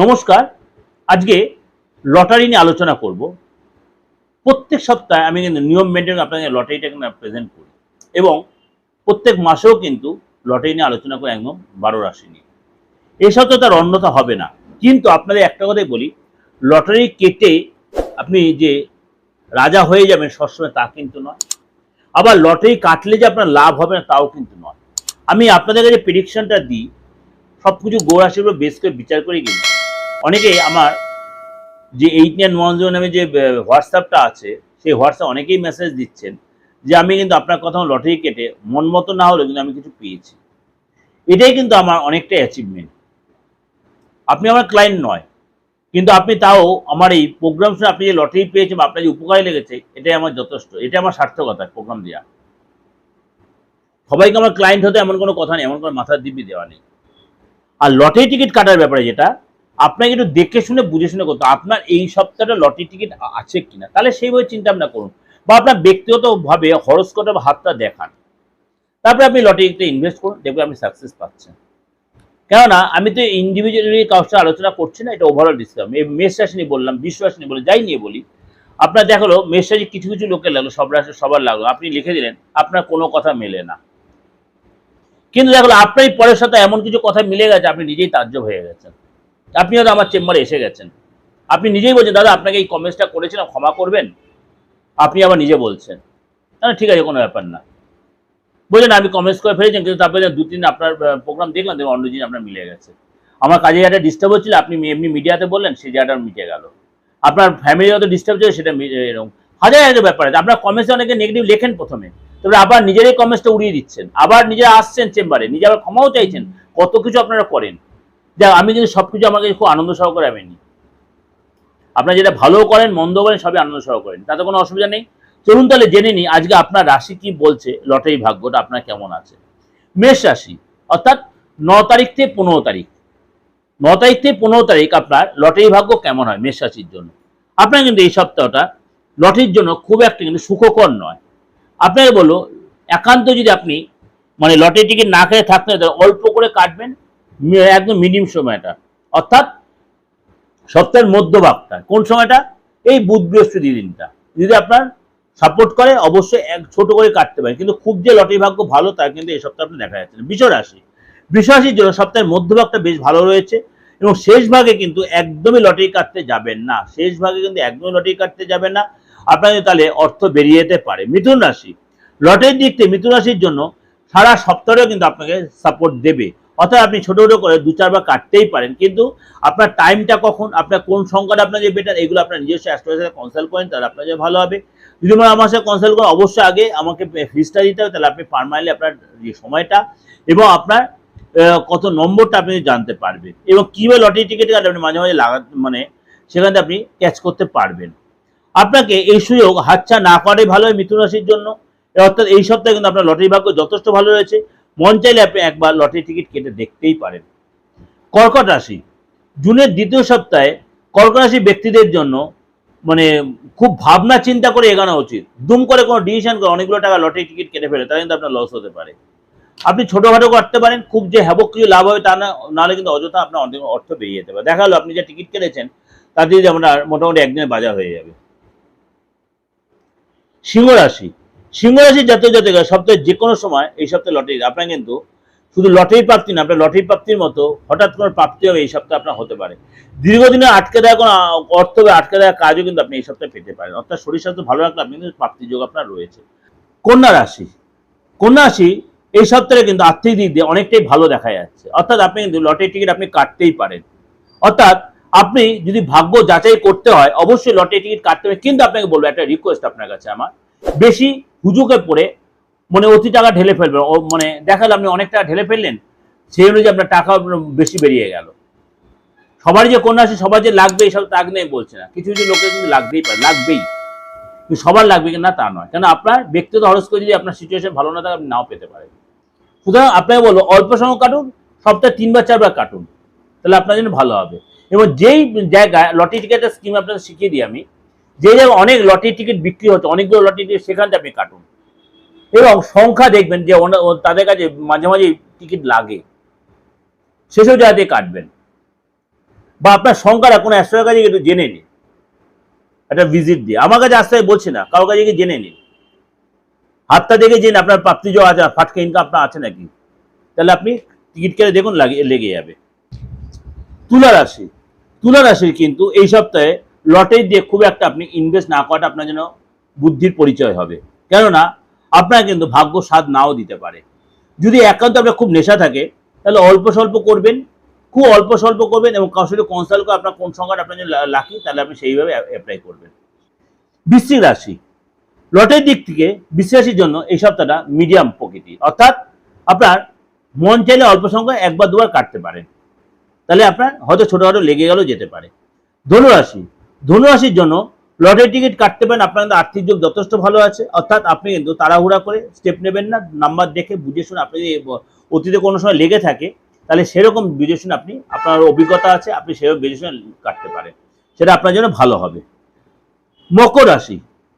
নমস্কার। আজকে লটারি নিয়ে আলোচনা করব। প্রত্যেক সপ্তাহে আমি কিন্তু নিয়ম মেনটেন আপনাদের লটারিটা কিন্তু প্রেজেন্ট করি। এবং প্রত্যেক মাসেও কিন্তু লটারি নিয়ে আলোচনা করি একদম বারো রাশি নিয়ে। এই সপ্তাহে তার অন্যতা হবে না। কিন্তু আপনাদের একটা কথাই বলি, লটারি কেটে আপনি যে রাজা হয়ে যাবেন সবসময় তা কিন্তু নয়। আবার লটারি কাটলে যে আপনার লাভ হবে না, তাও কিন্তু নয়। আমি আপনাদের কাছে প্রেডিকশনটা দিই। সব কিছু উপর বেস করে বিচার করে কিন্তু অনেকে আমার যে এইট নাইন ওয়ান জিরো নামে যে হোয়াটসঅ্যাপটা আছে, সেই হোয়াটসঅ্যাপ অনেকেই মেসেজ দিচ্ছেন যে, আমি কিন্তু আপনার কথা লটারি কেটে মন মতো না হলেও কিন্তু আমি কিছু পেয়েছি। এটাই কিন্তু আমার অনেকটাই অ্যাচিভমেন্ট আপনি আমার ক্লায়েন্ট নয়, কিন্তু আপনি তাও আমার এই প্রোগ্রাম শুনে আপনি যে লটারি পেয়েছেন বা আপনার যে উপকারে লেগেছে, এটাই আমার যথেষ্ট, এটা আমার সার্থকতা প্রোগ্রাম দেওয়া সবাইকে আমার ক্লায়েন্ট হতে এমন কোনো কথা নেই, এমন কোনো মাথার দিব্যি দেওয়া নেই। আর লটারি টিকিট কাটার ব্যাপারে যেটা আপনাকে একটু দেখে শুনে, বুঝে শুনে করতে আপনার এই সপ্তাহটা লটারি টিকিট আছে কিনা? তাহলে সেইভাবে চিন্তা ভাবনা করুন। বা আপনার ব্যক্তিগতভাবে হরস্কোটে হাতটা দেখান। তারপরে আপনি লটারিতে ইনভেস্ট করুন, দেখবেন আপনি সাকসেস পাচ্ছেন। কেননা, আমি তো ইন্ডিভিজুয়ালি কারোর সাথে আলোচনা করছি না, এটা ওভারঅল ডিসকাস এই মেষ রাশি নিয়ে বললাম বিশ্ব রাশি নিয়ে বললাম, যাই নিয়ে বলি। আপনার দেখাল মেষ রাশি কিছু কিছু লোকের লাগল, সব রাশি সবার লাগল। আপনি লিখে দিলেন, আপনার কোনো কথা মেলে না। কিন্তু দেখল আপনারই পরের সাথে এমন কিছু কথা মিলে গেছে, আপনি নিজেই তাজ্জব হয়ে গেছেন। আপনি হয়তো আমার চেম্বারে এসে গেছেন। আপনি নিজেই বলছেন, দাদা, আপনাকে এই কমেন্টসটা করেছিলাম, ক্ষমা করবেন? আপনি আবার নিজে বলছেন। না ঠিক আছে, কোনো ব্যাপার না। বলছেন আমি কমেন্টস করে ফেলেছেন কিন্তু তারপরে দু তিন আপনার প্রোগ্রাম দেখলাম দেখুন অন্য দিন আপনার মিলে গেছে। আমার কাজে জায়গাটা ডিস্টার্ব হচ্ছিল, আপনি এমনি মিডিয়াতে বললেন, সেই জায়গাটা মিটে গেল। আপনার ফ্যামিলি যত ডিস্টার্ব ছিল, সেটা এরকম। হাজার হাজার ব্যাপার আছে। আপনার কমেন্টসে অনেকে নেগেটিভ লেখেন প্রথমে। তবে আবার নিজেরই কমেন্টসটা উড়িয়ে দিচ্ছেন। আবার নিজে আসছেন চেম্বারে। নিজে আবার ক্ষমাও চাইছেন। কত কিছু আপনারা করেন। যা আমি কিন্তু সব কিছু আমাকে খুব আনন্দ সহকারে আমি নিই। আপনারা যেটা ভালো করেন মন্দ করেন, সবই আনন্দ সহ করেন। তাতে কোনো অসুবিধা নেই। চলুন তাহলে জেনে নিই, আজকে আপনার রাশি কি বলছে, লটারি ভাগ্যটা আপনার কেমন আছে? মেষ রাশি, অর্থাৎ ন তারিখ থেকে পনেরো তারিখ। ন তারিখ থেকে পনেরো তারিখ আপনার লটারি ভাগ্য কেমন হয় মেষ রাশির জন্য? আপনার কিন্তু এই সপ্তাহটা লটারির জন্য খুব একটা কিন্তু সুখকর নয়। আপনাকে বলব, একান্ত যদি আপনি মানে লটারি টিকিট না খেয়ে থাকতে অল্প করে কাটবেন একদম মিডিয়াম সময়টা। অর্থাৎ সপ্তাহের মধ্যভাগটা। কোন সময়টা? এই বুধ বৃহস্পতি দিনটা। যদি আপনার সাপোর্ট করে, অবশ্যই এক ছোট করে কাটতে পারেন। কিন্তু খুব যে লটারি ভাগ্য ভালো, তা কিন্তু এই সপ্তাহে আপনি দেখা যাচ্ছে না। বিষ রাশি বৃষ রাশির জন্য সপ্তাহের মধ্যভাগটা বেশ ভালো রয়েছে এবং শেষ ভাগে কিন্তু একদমই লটারি কাটতে যাবেন না। শেষ ভাগে কিন্তু একদমই লটারি কাটতে যাবেন না। আপনাদের তাহলে অর্থ বেরিয়ে যেতে পারে। মিথুন রাশি। লটারির দিক থেকে মিথুন রাশির জন্য সারা সপ্তাহেও কিন্তু আপনাকে সাপোর্ট দেবে। অর্থাৎ আপনি ছোট ছোট করে দু চারবার কাটতেই পারেন। কিন্তু আপনার টাইমটা কখন, আপনার কোন সংখ্যাটা আপনার যে বেটার এগুলো আপনার নিজস্ব অ্যাস্ট্রোলজার সাথে কনসাল্ট করেন, তাহলে আপনার জন্য ভালো হবে। যদি আমার সাথে কনসাল্ট করেন, অবশ্যই আগে আমাকে ফিসটা দিতে হবে, তাহলে আপনি পারমানেন্টলি আপনার যে সময়টা এবং আপনার কত নম্বরটা আপনি জানতে পারবেন এবং কীভাবে লটারি টিকিট কাটে আপনি মাঝে মাঝে লাগা মানে সেখান থেকে আপনি ক্যাচ করতে পারবেন। আপনাকে এই সুযোগ হাতছা না করে ভালো হয় মিথুন রাশির জন্য। অর্থাৎ এই সপ্তাহে কিন্তু আপনার লটারি ভাগ্য যথেষ্ট ভালো রয়েছে। মন চাইলে আপনি একবার লটারি টিকিট কেটে দেখতেই পারেন। কর্কট রাশি। জুনের দ্বিতীয় সপ্তাহে কর্কট রাশি ব্যক্তিদের জন্য মানে খুব ভাবনা চিন্তা করে এগোনো উচিত। দুম করে কোনো ডিসিশন করে অনেকগুলো টাকা লটারি টিকিট কেটে ফেলে, তাহলে কিন্তু আপনার লস হতে পারে। আপনি ছোটোখাটো করতে পারেন, খুব যে হ্যাবক কিছু লাভ হবে তা না, নাহলে কিন্তু অযথা আপনার অনেক অর্থ বেরিয়ে যেতে পারে। দেখা গেলো আপনি যে টিকিট কেটেছেন, তাতে যদি আপনার মোটামুটি একদিনের বাজার হয়ে যাবে। সিংহ রাশি। সিংহ রাশির জাতীয় জাতীয় সপ্তাহে যে কোনো সময় এই সপ্তাহে লটারি আপনার কিন্তু শুধু লটারি প্রাপ্তি না, আপনার লটারি প্রাপ্তির মতো হঠাৎ কোনো প্রাপ্তি হবে এই সপ্তাহে আপনার হতে পারে। দীর্ঘদিনে আটকে দেওয়া কোনো অর্থ বা আটকে দেওয়া কাজও কিন্তু আপনি এই সপ্তাহে পেতে পারেন। অর্থাৎ শরীর স্বাস্থ্য ভালো রাখলে আপনি কিন্তু প্রাপ্তি যোগ আপনার রয়েছে। কন্যা রাশি কন্যা রাশি এই সপ্তাহে কিন্তু আর্থিক দিক দিয়ে অনেকটাই ভালো দেখা যাচ্ছে। অর্থাৎ আপনি কিন্তু লটারি টিকিট আপনি কাটতেই পারেন। অর্থাৎ আপনি যদি ভাগ্য যাচাই করতে হয়, অবশ্যই লটারি টিকিট কাটতে হবে। কিন্তু আপনাকে বলব একটা রিকোয়েস্ট আপনার কাছে আমার। বেশি হুজুকে পড়ে মানে অতি টাকা ঢেলে ফেলবেন মানে দেখালে আপনি অনেক টাকা ঢেলে ফেললেন, সেই অনুযায়ী আপনার টাকা বেশি বেরিয়ে গেল। সবারই যে কন্যা আছে, সবার যে লাগবে এইসব তাক নেই বলছে না। কিছু কিছু লোকের কিন্তু লাগবেই পারে, লাগবেই। কিন্তু সবার লাগবে কি না তা নয়। কেন আপনার ব্যক্তিগত হরস করে যদি আপনার সিচুয়েশন ভালো না থাকে, আপনি নাও পেতে পারেন। সুতরাং আপনাকে বলব, অল্প সময় কাটুন, সপ্তাহে তিনবার চারবার কাটুন। তাহলে আপনার জন্য ভালো হবে। এবং যেই জায়গায়, লটারি টিকিটের স্কিম আপনাকে শিখিয়ে দিই আমি যে জায়গায় অনেক লটারি টিকিট বিক্রি হচ্ছে, অনেকগুলো লটারি টিকিট সেখান থেকে আপনি কাটুন। এবং সংখ্যা দেখবেন যে তাদের কাছে মাঝে মাঝে টিকিট লাগে। সেসব জায়গা দিয়ে কাটবেন। বা আপনার সংখ্যাটা কোনো অ্যাস্ট্রোলজার কাছে একটু জেনে নিন। একটা ভিজিট দিয়ে। আমার কাছে আসতে বলছি না, কারও কাছে জেনে নিন। হাতটা দেখে জেনে আপনার প্রাপ্তি যোগ আছে, ফাটকা ইনকাম আপনার আছে নাকি? তাহলে আপনি টিকিট কেটে দেখুন, লাগে লেগে যাবে। তুলা রাশি। তুলা রাশির কিন্তু এই সপ্তাহে লটারি দিয়ে খুব একটা আপনি ইনভেস্ট না করাটা আপনার জন্য বুদ্ধির পরিচয় হবে। কেননা, আপনার কিন্তু ভাগ্য স্বাদ নাও দিতে পারে। যদি একান্ত আপনার খুব নেশা থাকে, তাহলে অল্প স্বল্প করবেন, খুব অল্প স্বল্প করবেন এবং কারোর সাথে কনসাল্ট করে আপনার কোন সংখ্যাটা আপনার জন্য লাকি তাহলে আপনি সেইভাবে অ্যাপ্লাই করবেন। বৃশ্চিক রাশি। লটের দিক থেকে বৃশ্চিক রাশির জন্য এই সপ্তাহটা মিডিয়াম প্রকৃতি অর্থাৎ আপনার মন চাইলে অল্প সংখ্যায় একবার দুবার কাটতে পারেন। তাহলে আপনার হয়তো ছোটোখাটো লেগে গেলেও যেতে পারে। ধনুরাশি। ধনুরাশির জন্য লটারি টিকিট কাটতে পারেন। আপনার কিন্তু আর্থিক যোগ যথেষ্ট ভালো আছে। অর্থাৎ আপনি কিন্তু তাড়াহুড়া করে স্টেপ নেবেন না। নাম্বার দেখে বুঝে শুনে আপনি যদি অতীতে কোনো সময় লেগে থাকে, তাহলে সেরকম বুঝে শুনে আপনি, আপনার অভিজ্ঞতা আছে, আপনি সেরকম বুঝে শুনে কাটতে পারেন। সেটা আপনার জন্য ভালো হবে। মকর রাশি।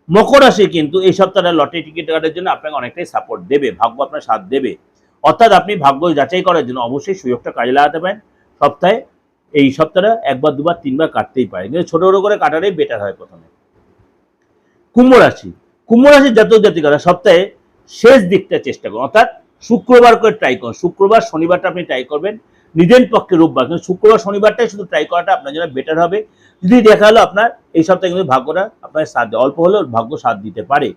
মকর রাশি কিন্তু এই সপ্তাহটা লটারি টিকিট কাটার জন্য আপনাকে অনেকটাই সাপোর্ট দেবে, ভাগ্য আপনার সাথ দেবে। অর্থাৎ আপনি ভাগ্য যাচাই করার জন্য অবশ্যই সুযোগটা কাজে লাগাতে পারেন। সপ্তাহে এই সপ্তাহে একবার, দুবার, তিনবার কাটতেই পারে। কিন্তু ছোট ছোট করে কাটাটাই বেটার হয় প্রথমে। কুম্ভ রাশি। কুম্ভ রাশির জাতক জাতিকারা সপ্তাহে শেষ দিকটা চেষ্টা করুন। অর্থাৎ শুক্রবার করে ট্রাই করুন। শুক্রবার, শনিবারটা আপনি ট্রাই করবেন। নিজের পক্ষে রোববার। কিন্তু শুক্রবার, শনিবারটাই শুধু ট্রাই করাটা আপনার জন্য বেটার হবে। যদি দেখা হলো আপনার এই সপ্তাহে কিন্তু ভাগ্যটা আপনার সাথ অল্প হলেও ভাগ্য সাথ দিতে পারে।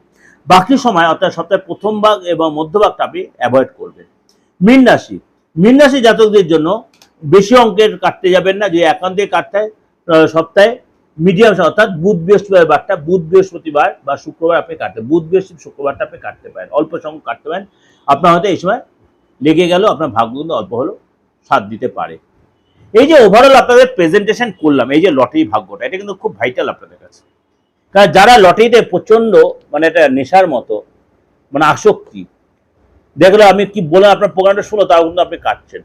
বাকি সময় অর্থাৎ সপ্তাহের প্রথম ভাগ এবং মধ্যভাগটা আপনি অ্যাভয়েড করবেন। মীন রাশি। মীন রাশি জাতকদের জন্য বেশি অঙ্কের কাটতে যাবেন না, যে একান্তে কাটতে সপ্তাহে মিডিয়াম অর্থাৎ বুধ বৃহস্পতিবার বারটা বুধ বৃহস্পতিবার বা শুক্রবার আপনি কাটতে, বুধ বৃহস্পতি শুক্রবারটা আপনি কাটতে পারেন, অল্প সংখ্যক কাটতে পারেন। আপনার হয়তো এই সময় লেগে গেল, আপনার ভাগ্য কিন্তু অল্প হলেও সাথ দিতে পারে। এই যে ওভারঅল আপনাদের প্রেজেন্টেশন করলাম, এই যে লটারি ভাগ্যটা, এটা কিন্তু খুব ভাইটাল আপনাদের কাছে। কারণ যারা লটারিতে প্রচণ্ড মানে একটা নেশার মতো মানে আসক্তি, দেখল আমি কি বললাম আপনার প্রোগ্রামটা শুনো, তাও কিন্তু আপনি কাটছেন।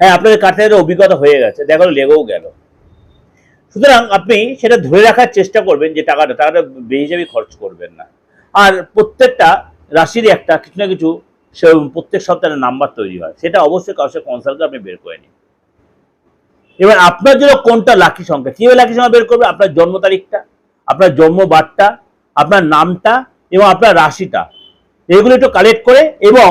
হ্যাঁ আপনাদের একটা অভিজ্ঞতা হয়ে গেছে। দেখল লেগেও গেল। সুতরাং আপনি সেটা ধরে রাখার চেষ্টা করবেন যে টাকাটা টাকাটা বেহিসাবি খরচ করবেন না। আর প্রত্যেকটা রাশিরই একটা কিছু না কিছু সে প্রত্যেক সপ্তাহে নাম্বার তৈরি হয়। সেটা অবশ্যই কারোর সাথে কনসাল্ট আপনি বের করে নিন। এবার আপনার জন্য কোনটা লাকি সংখ্যা? কীভাবে লাকি সংখ্যা বের করবে? আপনার জন্ম তারিখটা, আপনার জন্ম বারটা, আপনার নামটা এবং আপনার রাশিটা। এগুলো একটু কালেক্ট করে এবং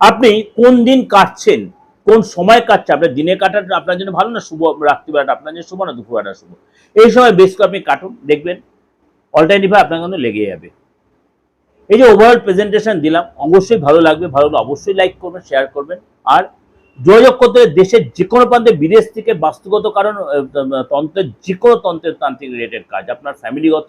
আপনি কোন দিন কাটছেন কোন সময় কাটছে? আপনার দিনে কাটাটা আপনার জন্য ভালো না শুভ? রাত্রিবেলাটা আপনার জন্য শুভ না দুপুরবেলাটা শুভ? এই সময় বেশ করে আপনি কাটুন, দেখবেন অল্টারনেটিভ আপনার কিন্তু লেগে যাবে। এই যে ওভারঅল প্রেজেন্টেশন দিলাম, অবশ্যই ভালো লাগবে, ভালো অবশ্যই লাইক করবেন শেয়ার করবেন। আর যোগাযোগ করতে দেশের যে কোনো প্রান্তে, বিদেশ থেকে বাস্তুগত কারণ তন্ত্রের যে কোনো তন্ত্রের তান্ত্রিক রিলেটেড কাজ, আপনার ফ্যামিলিগত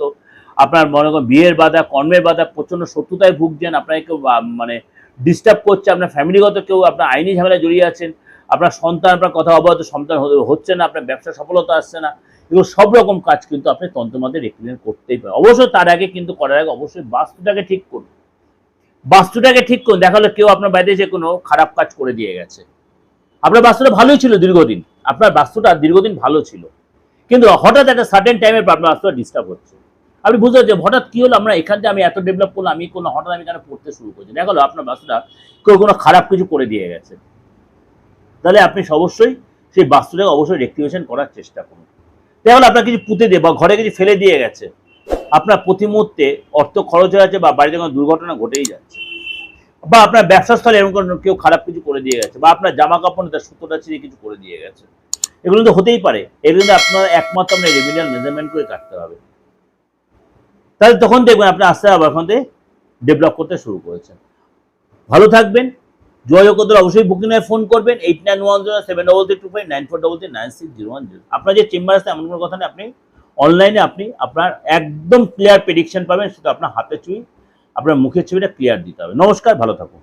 আপনার মনে করেন বিয়ের বাধা, কর্মের বাধা প্রচণ্ড শত্রুতায় ভুগছেন, আপনাকে মানে ডিস্টার্ব করছে আপনার ফ্যামিলিগত কেউ, আপনার আইনি ঝামেলা জড়িয়ে আছেন, আপনার সন্তান, আপনার কথা অবগত সন্তান হচ্ছে না, আপনার ব্যবসা সফলতা আসছে না, এগুলো সব রকম কাজ কিন্তু আপনি তন্ত্রের মধ্যে রেপ্রেজেন্ট করতেই পারেন। অবশ্যই তার আগে কিন্তু করার আগে অবশ্যই বাস্তুটাকে ঠিক করুন। বাস্তুটাকে ঠিক করুন, দেখা হলো কেউ আপনার বাইরে যে কোনো খারাপ কাজ করে দিয়ে গেছে। আপনার বাস্তুটা ভালোই ছিল দীর্ঘদিন, আপনার বাস্তুটা দীর্ঘদিন ভালো ছিল। কিন্তু হঠাৎ একটা সার্টেন টাইমের পর আপনার বাস্তুটা ডিস্টার্ব হচ্ছে। আপনি বুঝতে পারছেন হঠাৎ কি হলো? আমরা এখান থেকে আমি এত ডেভেলপ করলাম, আমি কোনো হঠাৎ আমি এখানে পড়তে শুরু করছি। দেখা গেলো আপনার বাস্তুটা কেউ কোনো খারাপ কিছু করে দিয়ে গেছে। তাহলে আপনি অবশ্যই সেই বাস্তুটাকে অবশ্যই রেক্টিভেশন করার চেষ্টা করুন। দেখা আপনার কিছু পুঁতে দিয়ে বা ঘরে কিছু ফেলে দিয়ে গেছে। আপনার প্রতি মুহূর্তে অর্থ খরচ হয়ে যাচ্ছে বা বাড়িতে কোনো দুর্ঘটনা ঘটেই যাচ্ছে। বা আপনার ব্যবসা স্থলে এরকম কোনো কেউ খারাপ কিছু করে দিয়ে গেছে বা আপনার জামা কাপড় তার সুতোটা ছিঁড়ে কিছু করে দিয়ে গেছে। এগুলো তো হতেই পারে। এগুলো আপনার একমাত্র আপনার রেভিনিয়াল মেজারমেন্ট করে কাটতে হবে। তাহলে তখন দেখবেন আপনি আস্তে আবার ওখান থেকে ডেভেলপ করতে শুরু করেছেন। ভালো থাকবেন, যোগাযোগ করতে অবশ্যই বুকিং হয়ে ফোন করবেন eight nine one zero seven double three two five nine four double three nine six zero one zero আপনার যে চেম্বার আছে, এমন কোনো কথা নেই, আপনি অনলাইনে আপনি আপনার একদম ক্লিয়ার প্রেডিকশন পাবেন সেটা আপনার হাতে ছবি, আপনার মুখের ছবিটা ক্লিয়ার দিতে হবে। নমস্কার, ভালো থাকুন।